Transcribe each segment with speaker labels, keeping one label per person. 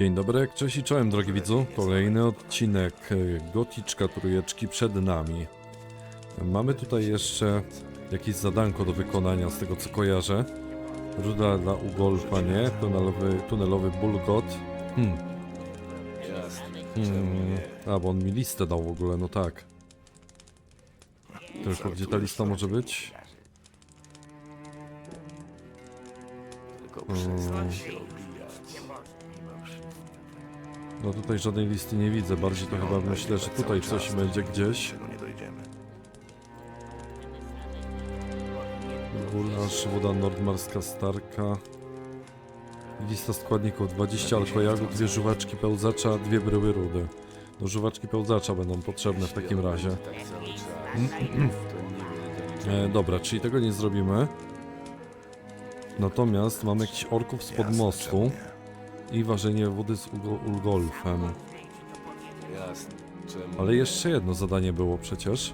Speaker 1: Dzień dobry, cześć i czołem drogi widzu. Kolejny odcinek e, Goticzka Trójeczki przed nami. Mamy tutaj jeszcze jakieś zadanko do wykonania z tego co kojarzę. Ruda dla Ugolfa, nie? Tunelowy, tunelowy bulgot. Hmm. Hmm. A, bo on mi listę dał w ogóle, no tak. Tylko gdzie ta lista może być? Hmm. No tutaj żadnej listy nie widzę, bardziej to chyba myślę, że tutaj coś będzie gdzieś. Gulasz, woda nordmarska starka. Lista składników 20 alkojagu, dwie żuwaczki pełzacza, dwie bryły rudy. No żuwaczki pełzacza będą potrzebne w takim razie. E, dobra, czyli tego nie zrobimy. Natomiast mamy jakichś orków spod mostu i ważenie wody z Ugo- Ulgolfem.
Speaker 2: Jasne. Czemu?
Speaker 1: Ale jeszcze jedno zadanie było przecież.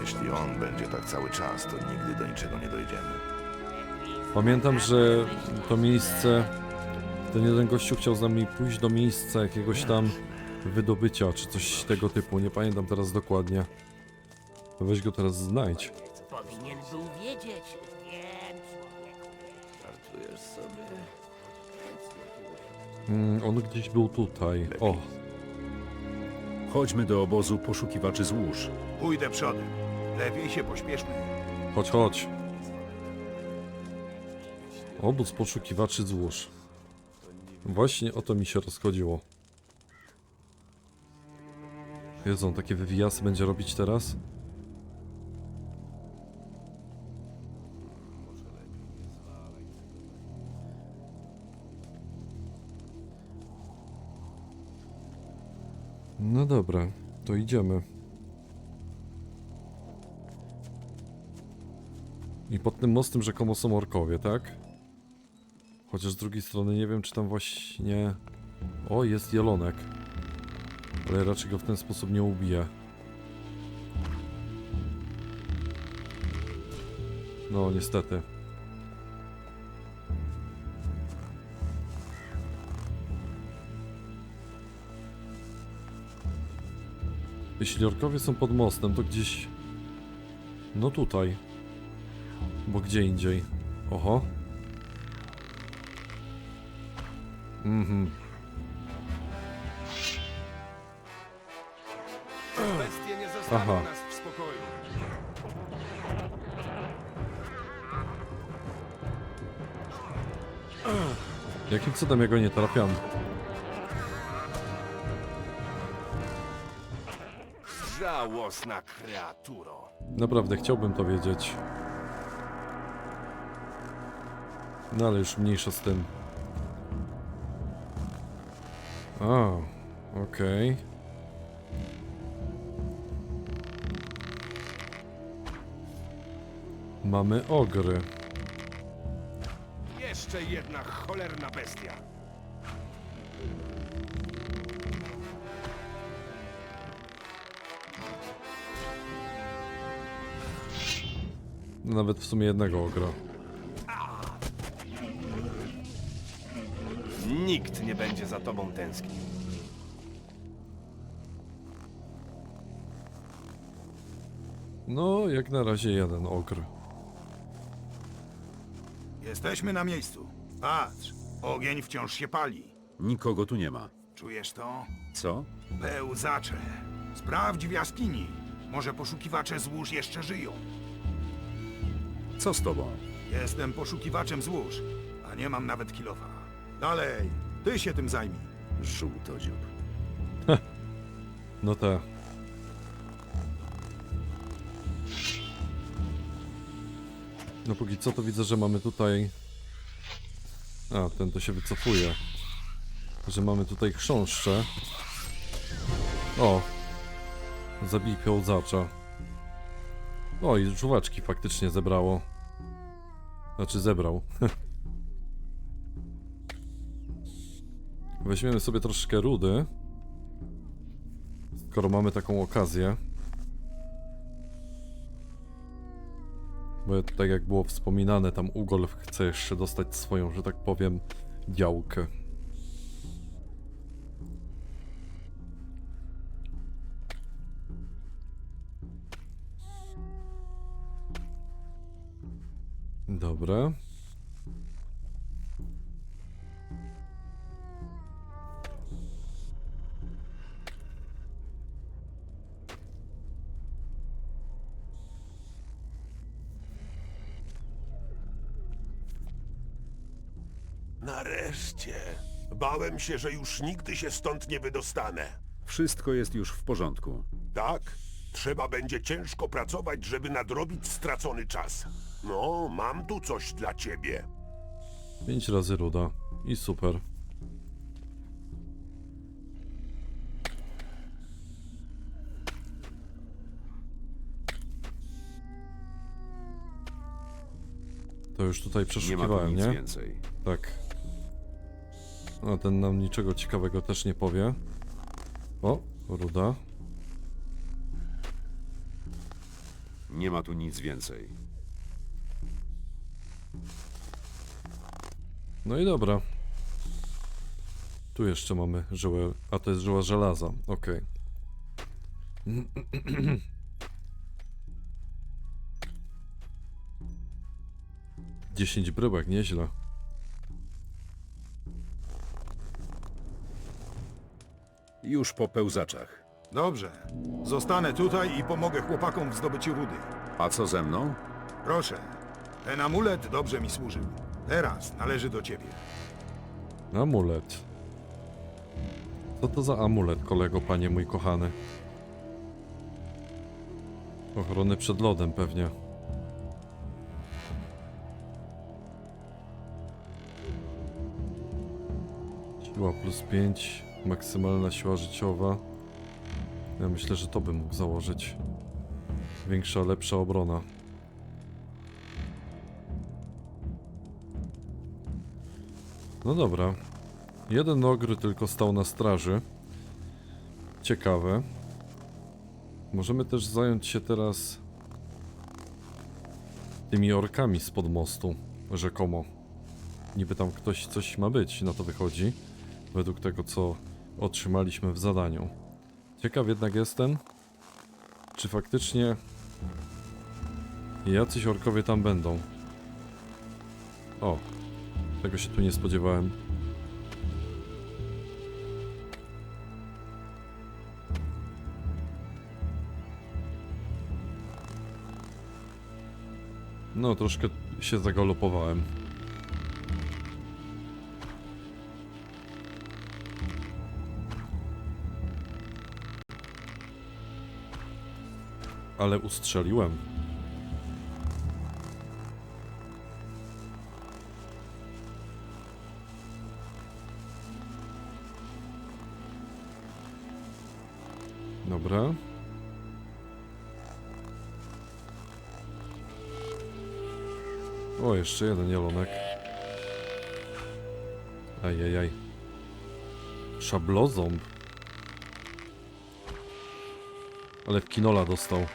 Speaker 3: Jeśli on będzie tak cały czas, to nigdy do niczego nie dojdziemy.
Speaker 1: Pamiętam, że to miejsce, ten jeden gościu chciał z nami pójść do miejsca jakiegoś tam wydobycia, czy coś tego typu, nie pamiętam teraz dokładnie. Weź go teraz znajdź.
Speaker 4: Powinien był wiedzieć.
Speaker 2: Żartujesz sobie?
Speaker 1: Mm, on gdzieś był tutaj. O,
Speaker 5: Chodźmy do obozu poszukiwaczy złóż.
Speaker 3: Pójdę przodem. Lepiej się pośpieszmy.
Speaker 1: chodź, chodź. Obóz poszukiwaczy złóż. Właśnie o to mi się rozchodziło. Jezu, on takie wywijasy będzie robić teraz? No dobra, to idziemy. I pod tym mostem rzekomo są orkowie, tak? Chociaż z drugiej strony nie wiem, czy tam właśnie... O, jest jelonek. Ale raczej go w ten sposób nie ubiję. No, niestety. Jeśli orkowie są pod mostem, to gdzieś... No tutaj. Bo gdzie indziej? Oho. Mhm.
Speaker 2: Bestie nie zostawią
Speaker 1: Aha.
Speaker 2: nas w spokoju.
Speaker 1: Jakim cudem ja go nie trafiam?
Speaker 2: Żałosna kreaturo.
Speaker 1: Naprawdę chciałbym to wiedzieć. No ale już mniejsza z tym. A, okej. Mamy ogry.
Speaker 2: Jeszcze jedna cholerna bestia.
Speaker 1: Nawet w sumie jednego ogra.
Speaker 2: Nikt nie będzie za tobą tęsknił.
Speaker 1: No, jak na razie jeden ogr.
Speaker 3: Jesteśmy na miejscu. Patrz, ogień wciąż się pali.
Speaker 5: Nikogo tu nie ma.
Speaker 3: Czujesz to?
Speaker 5: Co?
Speaker 3: Pełzacze. Sprawdź w jaskini. Może poszukiwacze złóż jeszcze żyją.
Speaker 5: Co z tobą?
Speaker 3: Jestem poszukiwaczem złóż, a nie mam nawet kilofa. Dalej, ty się tym zajmij.
Speaker 5: Żółtodziób.
Speaker 1: No te. No póki co to widzę, że mamy tutaj... A, ten to się wycofuje. Że mamy tutaj chrząszcze. O! Zabij pełzacza. O, i żuwaczki faktycznie zebrało. Znaczy zebrał. Weźmiemy sobie troszkę rudy. Skoro mamy taką okazję. Bo tak jak było wspominane, tam Ugolf chce jeszcze dostać swoją, że tak powiem, działkę. Dobra.
Speaker 6: Nareszcie. Bałem się, że już nigdy się stąd nie wydostanę.
Speaker 5: Wszystko jest już w porządku.
Speaker 6: Tak? Trzeba będzie ciężko pracować, żeby nadrobić stracony czas. No, mam tu coś dla ciebie.
Speaker 1: 5 razy ruda. I super. To już tutaj
Speaker 5: Nie ma tu
Speaker 1: przeszukiwałem,
Speaker 5: nic
Speaker 1: nie?
Speaker 5: więcej.
Speaker 1: Tak. A ten nam niczego ciekawego też nie powie. O, ruda.
Speaker 5: Nie ma tu nic więcej.
Speaker 1: No i dobra. Tu jeszcze mamy żyłę. A to jest żyła żelaza. Okej. Dziesięć bryłek, nieźle.
Speaker 5: Już po pełzaczach.
Speaker 3: Dobrze. Zostanę tutaj i pomogę chłopakom w zdobyciu rudy.
Speaker 5: A co ze mną?
Speaker 3: Proszę. Ten amulet dobrze mi służył. Teraz należy do ciebie.
Speaker 1: Amulet. Co to za amulet, kolego, panie mój kochany? Ochrony przed lodem pewnie. Siła plus 5, maksymalna siła życiowa. Ja myślę, że to bym mógł założyć. Większa, lepsza obrona. No dobra. Jeden ogry tylko stał na straży. Ciekawe. Możemy też zająć się teraz tymi orkami spod mostu, rzekomo. Niby tam ktoś coś ma być, na to wychodzi. Według tego, co otrzymaliśmy w zadaniu. Ciekaw jednak jestem, czy faktycznie jacyś orkowie tam będą. O, tego się tu nie spodziewałem. No, troszkę się zagalopowałem. Ale ustrzeliłem. O, jeszcze jeden jelonek. Ajajaj. Szabloząb. Ale w kinola dostał.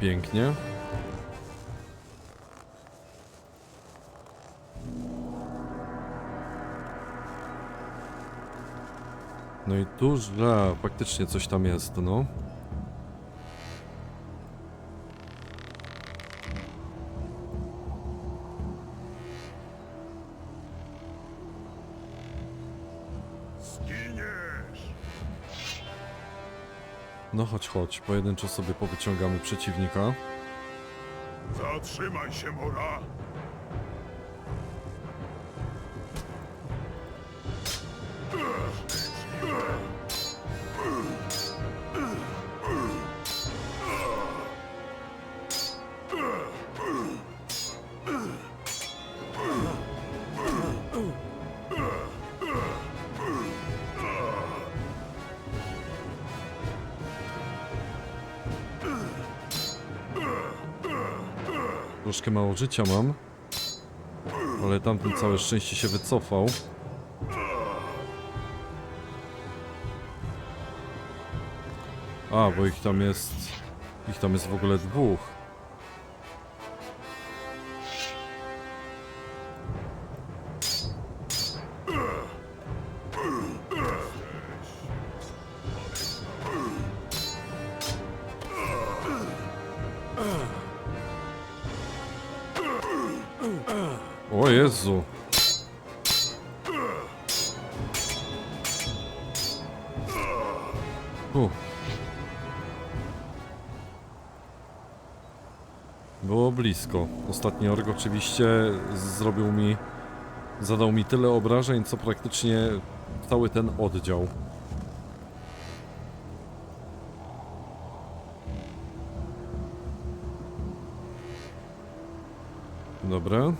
Speaker 1: Pięknie. No i tu źle, faktycznie coś tam jest, no. No chodź, chodź, pojedynczo sobie powyciągamy przeciwnika.
Speaker 6: Zatrzymaj się, Mora!
Speaker 1: troszkę mało życia mam. Ale tamten całe szczęście się wycofał. A, bo ich tam jest... Ich tam jest w ogóle dwóch. O Jezu. Było blisko. Ostatni org oczywiście zrobił mi... Zadał mi tyle obrażeń, co praktycznie cały ten oddział. Dobra.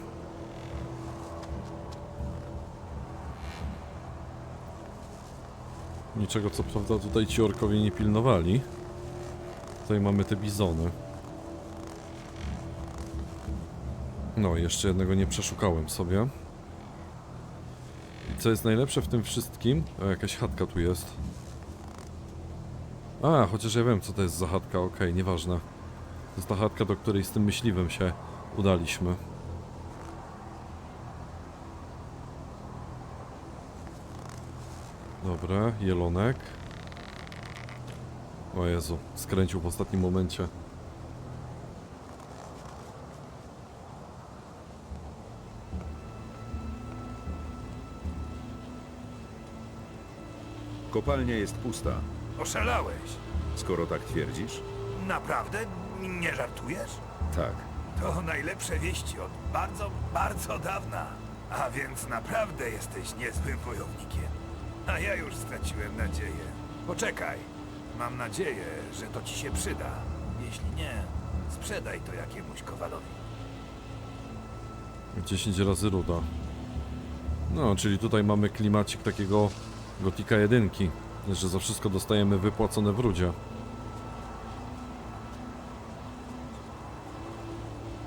Speaker 1: Niczego co prawda tutaj ci orkowie nie pilnowali. Tutaj mamy te bizony. No, jeszcze jednego nie przeszukałem sobie. I co jest najlepsze w tym wszystkim? O, jakaś chatka tu jest. A, chociaż ja wiem co to jest za chatka, okej, nieważne. To jest ta chatka, do której z tym myśliwym się udaliśmy. Dobra, jelonek. O Jezu, skręcił w ostatnim momencie.
Speaker 5: Kopalnia jest pusta.
Speaker 3: Oszalałeś.
Speaker 5: Skoro tak twierdzisz?
Speaker 3: Naprawdę? Nie żartujesz?
Speaker 5: Tak.
Speaker 3: To najlepsze wieści od bardzo, bardzo dawna. A więc naprawdę jesteś niezłym wojownikiem. A ja już straciłem nadzieję. Poczekaj. Mam nadzieję, że to ci się przyda. Jeśli nie, sprzedaj to jakiemuś kowalowi.
Speaker 1: 10 razy ruda. No, czyli tutaj mamy klimacik takiego Gotika jedynki, że za wszystko dostajemy wypłacone w rudzie.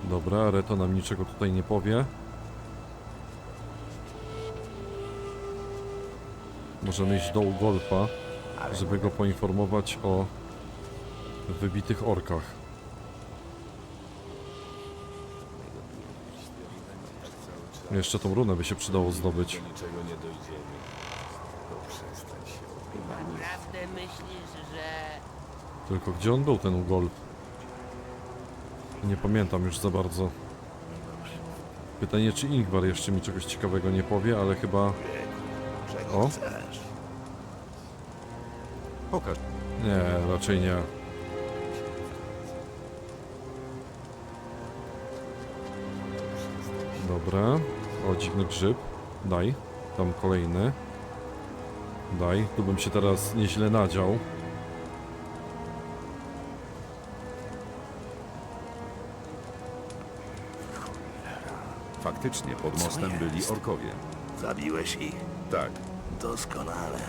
Speaker 1: Dobra, Reto nam niczego tutaj nie powie. Możemy iść do Ugolfa, żeby go poinformować o wybitych orkach. Jeszcze tą runę by się przydało zdobyć.
Speaker 4: Naprawdę myślisz, że...
Speaker 1: Tylko gdzie on był ten Ugolf? Nie pamiętam już za bardzo. Pytanie, czy Ingvar jeszcze mi czegoś ciekawego nie powie, ale chyba... O?
Speaker 5: Pokaż.
Speaker 1: Nie, raczej nie. Dobra. O, dziwny grzyb. Daj. Tam kolejny. Daj. Tu bym się teraz nieźle nadział.
Speaker 5: Faktycznie, pod mostem byli orkowie.
Speaker 7: Zabiłeś ich?
Speaker 5: Tak.
Speaker 7: Doskonale.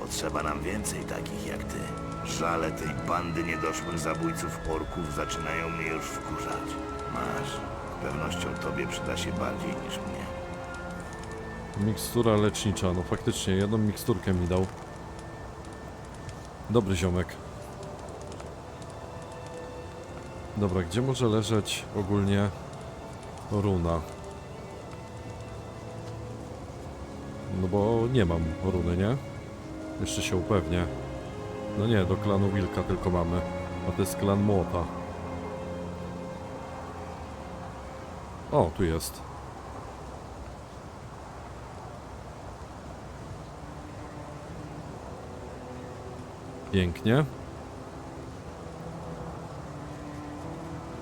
Speaker 7: Potrzeba nam więcej takich jak ty. Żale tej bandy niedoszłych zabójców orków zaczynają mnie już wkurzać. Masz. Z pewnością tobie przyda się bardziej niż mnie.
Speaker 1: Mikstura lecznicza, no faktycznie, jedną miksturkę mi dał. Dobry ziomek. Dobra, gdzie może leżeć ogólnie runa? No bo nie mam runy, nie? Jeszcze się upewnię. No nie, do klanu Wilka tylko mamy. A to jest klan Młota. O, tu jest. Pięknie.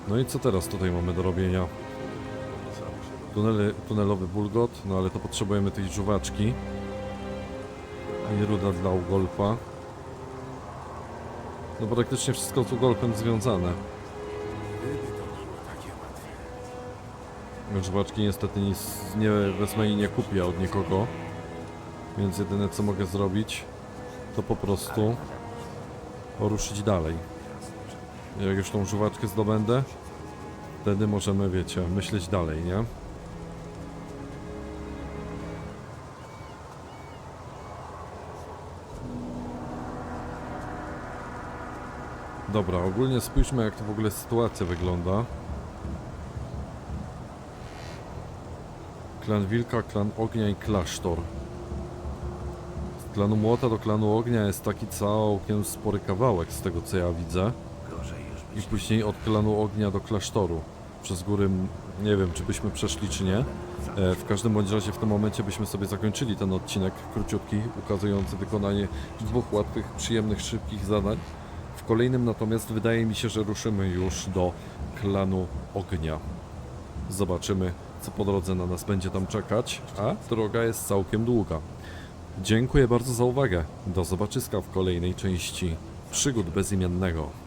Speaker 1: No i co teraz tutaj mamy do robienia? Tunele, tunelowy bulgot, no ale to potrzebujemy tej żuwaczki. I ruda dla Ugolfa. No praktycznie wszystko z Ugolfem związane. Żuwaczki niestety nic nie wezmę i nie kupię od nikogo. Więc jedyne co mogę zrobić to po prostu ruszyć dalej. Jak już tą żuwaczkę zdobędę, wtedy możemy, wiecie, myśleć dalej, nie? Dobra, ogólnie spójrzmy jak to w ogóle sytuacja wygląda. Klan Wilka, klan Ognia i Klasztor. Z klanu Młota do klanu Ognia jest taki całkiem spory kawałek z tego co ja widzę. I później od klanu Ognia do Klasztoru. Przez góry, nie wiem czy byśmy przeszli czy nie. E, w każdym bądź razie w tym momencie byśmy sobie zakończyli ten odcinek króciutki, ukazujący wykonanie dwóch łatwych, przyjemnych, szybkich zadań. W kolejnym natomiast wydaje mi się, że ruszymy już do klanu Ognia. Zobaczymy, co po drodze na nas będzie tam czekać, a droga jest całkiem długa. Dziękuję bardzo za uwagę. Do zobaczyska w kolejnej części Przygód Bezimiennego.